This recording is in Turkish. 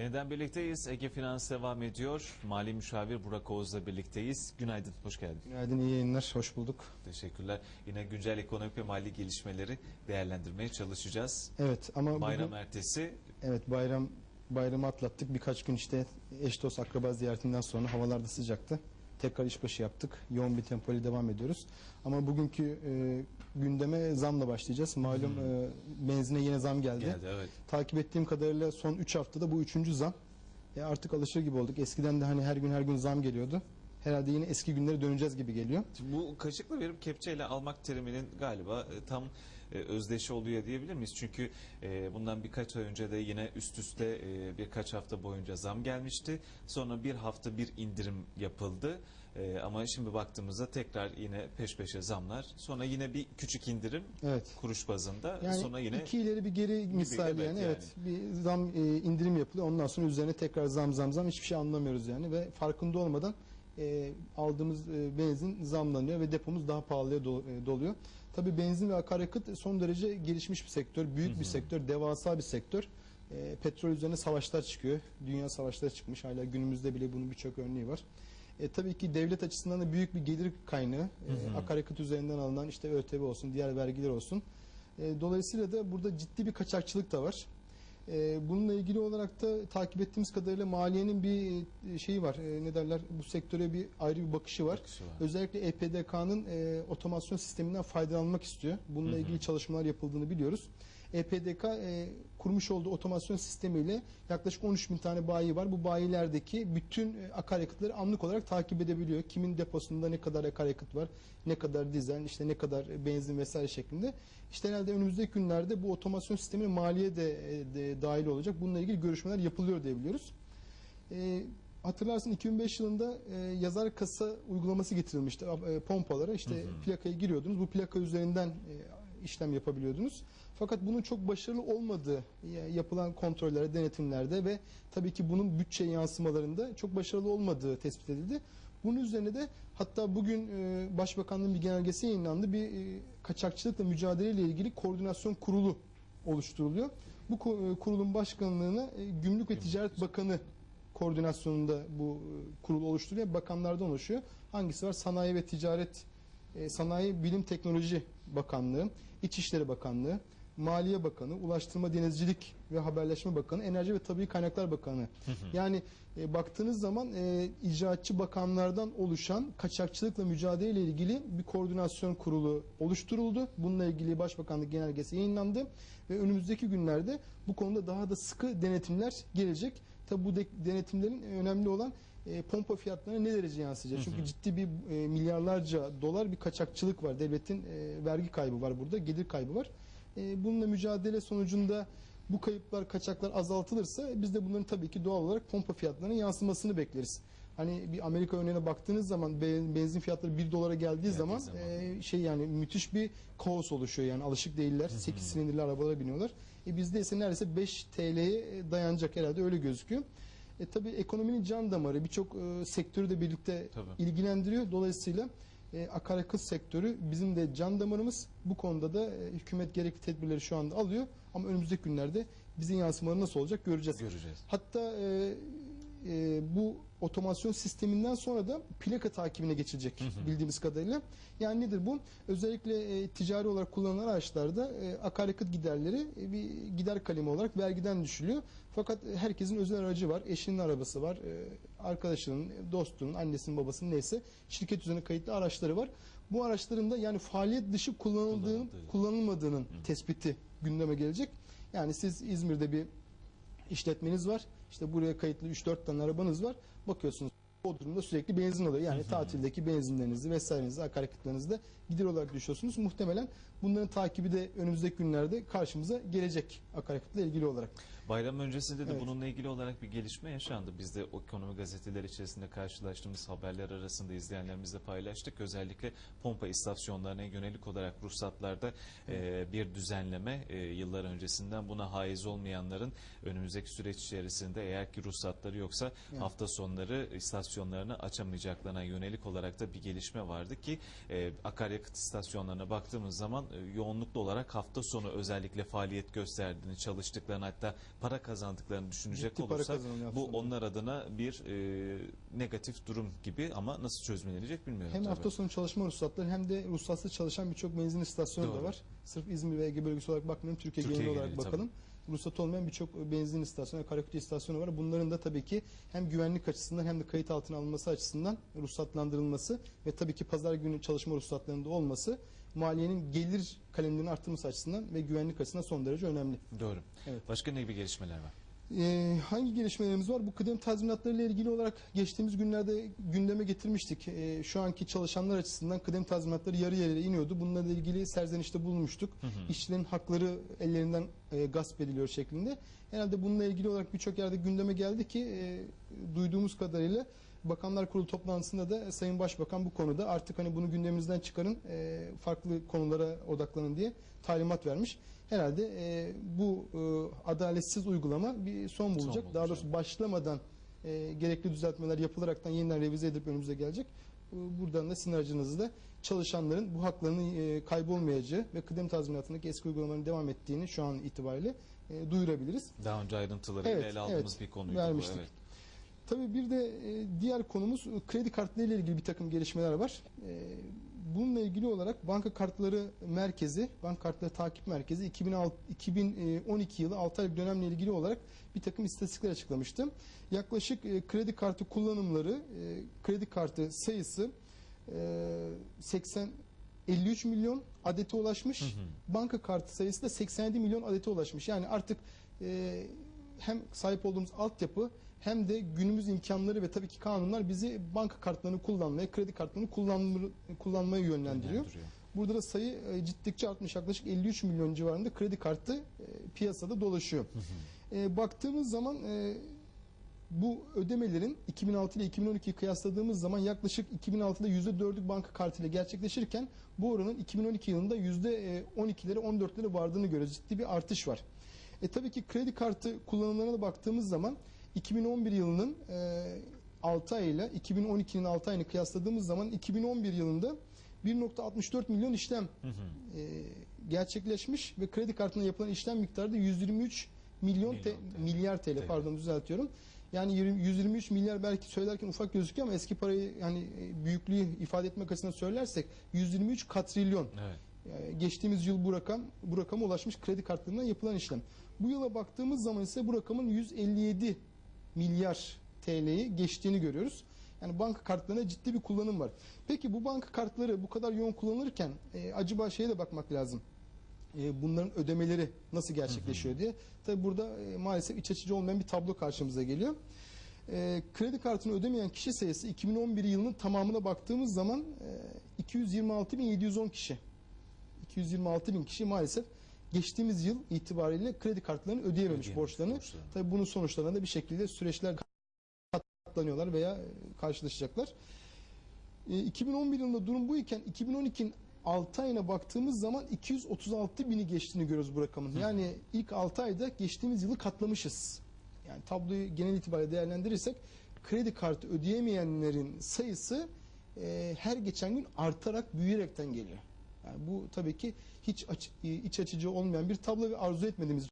Yeniden birlikteyiz. Ege Finans devam ediyor. Mali müşavir Burak Oğuz'la birlikteyiz. Günaydın, hoş geldin. Günaydın, iyi yayınlar. Hoş bulduk. Teşekkürler. Yine güncel ekonomik ve mali gelişmeleri değerlendirmeye çalışacağız. Evet ama Bayram bugün, ertesi evet bayram bayramı atlattık. Birkaç gün işte eş dost akraba ziyaretinden sonra havalarda sıcaktı. Tekrar işbaşı yaptık. Yoğun bir tempoyla devam ediyoruz. Ama bugünkü e, gündeme zamla başlayacağız. Malum e, benzine yine zam geldi. geldi. Evet. Takip ettiğim kadarıyla son 3 haftada bu üçüncü zam. E, artık alışır gibi olduk. Eskiden de hani her gün her gün zam geliyordu. Herhalde yine eski günlere döneceğiz gibi geliyor. Bu kaşıkla verip kepçeyle almak teriminin galiba e, tam e, özdeşi oluyor diyebilir miyiz? Çünkü e, bundan birkaç ay önce de yine üst üste e, birkaç hafta boyunca zam gelmişti. Sonra bir hafta bir indirim yapıldı. E, ama şimdi baktığımızda tekrar yine peş peşe zamlar. Sonra yine bir küçük indirim Evet. kuruş bazında. Yani sonra yine iki ileri bir geri misali evet yani. yani. Evet. Bir zam e, indirim yapılıyor. Ondan sonra üzerine tekrar zam zam zam hiçbir şey anlamıyoruz yani ve farkında olmadan e, aldığımız e, benzin zamlanıyor ve depomuz daha pahalıya do- e, doluyor. Tabii benzin ve akaryakıt son derece gelişmiş bir sektör, büyük bir sektör, devasa bir sektör. E, petrol üzerine savaşlar çıkıyor. Dünya savaşları çıkmış. Hala günümüzde bile bunun birçok örneği var. E, tabii ki devlet açısından da büyük bir gelir kaynağı. E, akaryakıt üzerinden alınan işte ÖTV olsun, diğer vergiler olsun. E, dolayısıyla da burada ciddi bir kaçakçılık da var. E, bununla ilgili olarak da takip ettiğimiz kadarıyla maliyenin bir e, şeyi var. E, ne derler? Bu sektöre bir ayrı bir bakışı var. Bakışı var. Özellikle EPDK'nın e, otomasyon sisteminden faydalanmak istiyor. Bununla ilgili çalışmalar yapıldığını biliyoruz. EPDK e, kurmuş olduğu otomasyon sistemiyle yaklaşık 13 bin tane bayi var. Bu bayilerdeki bütün e, akaryakıtları anlık olarak takip edebiliyor. Kimin deposunda ne kadar akaryakıt var, ne kadar dizel, işte ne kadar e, benzin vesaire şeklinde. İşte herhalde önümüzdeki günlerde bu otomasyon sistemine maliye de, e, de dahil olacak. Bununla ilgili görüşmeler yapılıyor diye biliyoruz. E, hatırlarsın 2005 yılında e, yazar kasa uygulaması getirilmişti e, pompalara. işte plakayı giriyordunuz. Bu plaka üzerinden e, işlem yapabiliyordunuz. Fakat bunun çok başarılı olmadığı yapılan kontrollerde, denetimlerde ve tabii ki bunun bütçe yansımalarında çok başarılı olmadığı tespit edildi. Bunun üzerine de hatta bugün e, Başbakanlığın bir genelgesi yayınlandı. Bir e, kaçakçılıkla mücadeleyle ilgili koordinasyon kurulu oluşturuluyor. Bu e, kurulun başkanlığını Gümrük ve Ticaret Bakanı koordinasyonunda bu e, kurul oluşturuyor. Bakanlardan oluşuyor. Hangisi var? Sanayi ve Ticaret e, Sanayi Bilim Teknoloji Bakanlığı, İçişleri Bakanlığı, Maliye Bakanı, Ulaştırma Denizcilik ve Haberleşme Bakanı, Enerji ve Tabii Kaynaklar Bakanı. Yani e, baktığınız zaman e, icraatçı bakanlardan oluşan kaçakçılıkla mücadele ile ilgili bir koordinasyon kurulu oluşturuldu. Bununla ilgili Başbakanlık genelgesi yayınlandı ve önümüzdeki günlerde bu konuda daha da sıkı denetimler gelecek. Tabi bu de- denetimlerin önemli olan e, pompa fiyatlarına ne derece yansıyacak? Çünkü ciddi bir e, milyarlarca dolar bir kaçakçılık var. Devletin e, vergi kaybı var burada, gelir kaybı var. E, bununla mücadele sonucunda bu kayıplar, kaçaklar azaltılırsa biz de bunların tabii ki doğal olarak pompa fiyatlarına yansımasını bekleriz. Hani bir Amerika örneğine baktığınız zaman be- benzin fiyatları 1 dolara geldiği zaman, zaman. e, şey yani müthiş bir kaos oluşuyor yani alışık değiller. 8 silindirli arabalara biniyorlar. E bizde ise neredeyse 5 TL'ye dayanacak herhalde öyle gözüküyor. E tabii ekonominin can damarı birçok e, sektörü de birlikte Tabii. ilgilendiriyor. Dolayısıyla e, akaryakıt sektörü bizim de can damarımız. Bu konuda da e, hükümet gerekli tedbirleri şu anda alıyor. Ama önümüzdeki günlerde bizim yansımaları nasıl olacak göreceğiz. göreceğiz. Hatta e, e, bu otomasyon sisteminden sonra da plaka takibine geçilecek bildiğimiz kadarıyla. Yani nedir bu? Özellikle e, ticari olarak kullanılan araçlarda e, akaryakıt giderleri e, bir gider kalemi olarak vergiden düşülüyor. Fakat e, herkesin özel aracı var. Eşinin arabası var. E, arkadaşının, dostunun, annesinin, babasının neyse şirket üzerine kayıtlı araçları var. Bu araçların da yani faaliyet dışı kullanıldığının, Kullanıldığı. kullanılmadığının tespiti gündeme gelecek. Yani siz İzmir'de bir işletmeniz var. İşte buraya kayıtlı 3-4 tane arabanız var. Bakıyorsunuz o durumda sürekli benzin alıyor. Yani tatildeki benzinlerinizi vesairenizi, akaryakıtlarınızı da gider olarak düşüyorsunuz. Muhtemelen bunların takibi de önümüzdeki günlerde karşımıza gelecek akaryakıtla ilgili olarak. Bayram öncesinde de Evet. bununla ilgili olarak bir gelişme yaşandı. Biz de ekonomi gazeteleri içerisinde karşılaştığımız haberler arasında izleyenlerimizle paylaştık. Özellikle pompa istasyonlarına yönelik olarak ruhsatlarda e, bir düzenleme e, yıllar öncesinden buna haiz olmayanların önümüzdeki süreç içerisinde eğer ki ruhsatları yoksa hafta sonları istasyonlarını açamayacaklarına yönelik olarak da bir gelişme vardı ki e, akaryakıt istasyonlarına baktığımız zaman e, yoğunluklu olarak hafta sonu özellikle faaliyet gösterdiğini çalıştıklarını hatta para kazandıklarını düşünecek Ciddi olursak bu onlar adına bir e, negatif durum gibi ama nasıl çözümlenecek bilmiyorum. Hem tabii. hafta sonu çalışma ruhsatları hem de ruhsatsız çalışan birçok benzin istasyonu da Doğru. var. Sırf İzmir ve Ege bölgesi olarak bakmıyorum. Türkiye, Türkiye geneli olarak geneli, bakalım. Ruhsat olmayan birçok benzin istasyonu, karakütü istasyonu var. Bunların da tabii ki hem güvenlik açısından hem de kayıt altına alınması açısından ruhsatlandırılması ve tabii ki pazar günü çalışma ruhsatlarında olması maliyenin gelir kalemlerinin arttırması açısından ve güvenlik açısından son derece önemli. Doğru. Evet. Başka ne gibi gelişmeler var? Ee, hangi gelişmelerimiz var? Bu kıdem tazminatları ile ilgili olarak geçtiğimiz günlerde gündeme getirmiştik. Ee, şu anki çalışanlar açısından kıdem tazminatları yarı yarıya iniyordu. Bununla ilgili serzenişte bulunmuştuk. İşçilerin hakları ellerinden e, gasp ediliyor şeklinde. Herhalde bununla ilgili olarak birçok yerde gündeme geldi ki e, duyduğumuz kadarıyla Bakanlar Kurulu toplantısında da Sayın Başbakan bu konuda artık hani bunu gündeminizden çıkarın e, farklı konulara odaklanın diye talimat vermiş. Herhalde e, bu e, adaletsiz uygulama bir son bulacak. bulacak. Daha doğrusu başlamadan e, gerekli düzeltmeler yapılaraktan yeniden revize edip önümüze gelecek. E, buradan da sizin aracınızda çalışanların bu haklarının e, kaybolmayacağı ve kıdem tazminatındaki eski uygulamaların devam ettiğini şu an itibariyle e, duyurabiliriz. Daha önce ayrıntılarıyla Evet, ele aldığımız evet. bir konuydu Vermiştik. bu. Evet. Tabii bir de e, diğer konumuz e, kredi kartları ile ilgili bir takım gelişmeler var. E, bununla ilgili olarak banka kartları merkezi, banka kartları takip merkezi 2006, 2012 yılı 6 aylık dönemle ilgili olarak bir takım istatistikler açıklamıştı. Yaklaşık e, kredi kartı kullanımları, e, kredi kartı sayısı e, 80 53 milyon adete ulaşmış. Banka kartı sayısı da 87 milyon adete ulaşmış. Yani artık e, hem sahip olduğumuz altyapı hem de günümüz imkanları ve tabii ki kanunlar bizi banka kartlarını kullanmaya, kredi kartlarını kullanmaya yönlendiriyor. Yönlendiriyor. Burada da sayı e, ciddikçe artmış. Yaklaşık 53 milyon civarında kredi kartı e, piyasada dolaşıyor. E, baktığımız zaman e, bu ödemelerin 2006 ile 2012'yi kıyasladığımız zaman yaklaşık 2006'da %4'lük banka kartıyla gerçekleşirken bu oranın 2012 yılında %12'lere 14'lere vardığını görüyoruz. Ciddi bir artış var. E tabii ki kredi kartı kullanımlarına da baktığımız zaman 2011 yılının e, 6 ay ile 2012'nin 6 ayını kıyasladığımız zaman 2011 yılında 1.64 milyon işlem e, gerçekleşmiş ve kredi kartına yapılan işlem miktarı da 123 milyon, Milyon te- TL. milyar TL TL. pardon düzeltiyorum. Yani 20 123 milyar belki söylerken ufak gözüküyor ama eski parayı yani e, büyüklüğü ifade etmek açısından söylersek 123 katrilyon. Evet. Yani geçtiğimiz yıl bu rakam bu rakama ulaşmış kredi kartlarından yapılan işlem. Bu yıla baktığımız zaman ise bu rakamın 157 milyar TL'yi geçtiğini görüyoruz. Yani banka kartlarına ciddi bir kullanım var. Peki bu banka kartları bu kadar yoğun kullanılırken e, acaba şeye de bakmak lazım. E, bunların ödemeleri nasıl gerçekleşiyor diye. Tabi burada e, maalesef iç açıcı olmayan bir tablo karşımıza geliyor. E, kredi kartını ödemeyen kişi sayısı 2011 yılının tamamına baktığımız zaman e, 226.710 kişi. 226 bin kişi maalesef geçtiğimiz yıl itibariyle kredi kartlarını ödeyememiş Ödeyememiş borçlarını. borçlarını. Tabii bunun sonuçlarına da bir şekilde süreçler katlanıyorlar veya e, karşılaşacaklar. E, 2011 yılında durum bu iken 2012'nin 6 ayına baktığımız zaman 236 bini geçtiğini görüyoruz bu rakamın. Yani ilk 6 ayda geçtiğimiz yılı katlamışız. Yani tabloyu genel itibariyle değerlendirirsek kredi kartı ödeyemeyenlerin sayısı e, her geçen gün artarak büyüyerekten geliyor. Yani bu tabii ki hiç aç- iç açıcı olmayan bir tablo ve arzu etmediğimiz